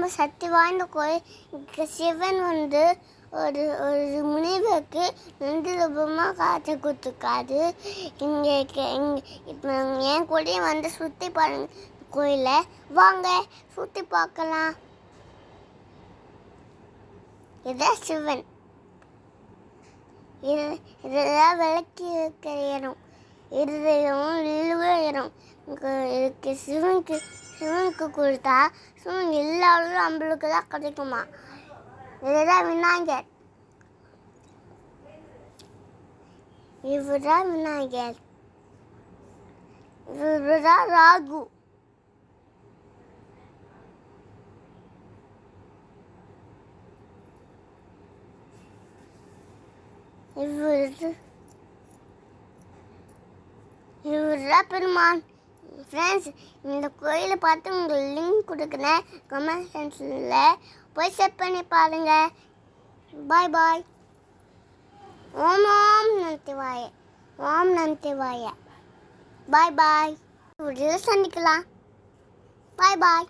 ரொம்ப சக்தி வாய்ந்த கோயில் சிவன் வந்து ஒரு ஒரு முனிவருக்கு நன்றி ரூபமாக காட்சி கொடுத்துருக்காரு. இங்கே இங்கே இப்போ என் கூடயும் வந்து சுற்றி பாருங்க கோயிலை. வாங்க சுற்றி பார்க்கலாம். இதான் சிவன். இது இதெல்லாம் விளக்கி இருக்கிற இடம். இருதயம் விழுவ இருக்கு சிவனுக்கு சிவனுக்கு கொடுத்தா சிவன் எல்லாரும் நம்மளுக்கு தான் கிடைக்குமா? இதுதான் விநாயகர். இவர்தான் விநாயகர். இவர்தான் ராகு. இவர் இவர்தான் பெருமான். ஃப்ரெண்ட்ஸ் இந்த கோயிலை பார்த்து உங்களுக்கு லிங்க் கொடுக்குறேன் கமெண்ட் சென்ஸில் போய் செக் பண்ணி பாருங்கள் பாய் பாய் ஓம் ஓம் நந்திவாய ஓம் நந்திவாய பாய் பாய் ஒரு சந்திக்கலாம். பாய் பாய்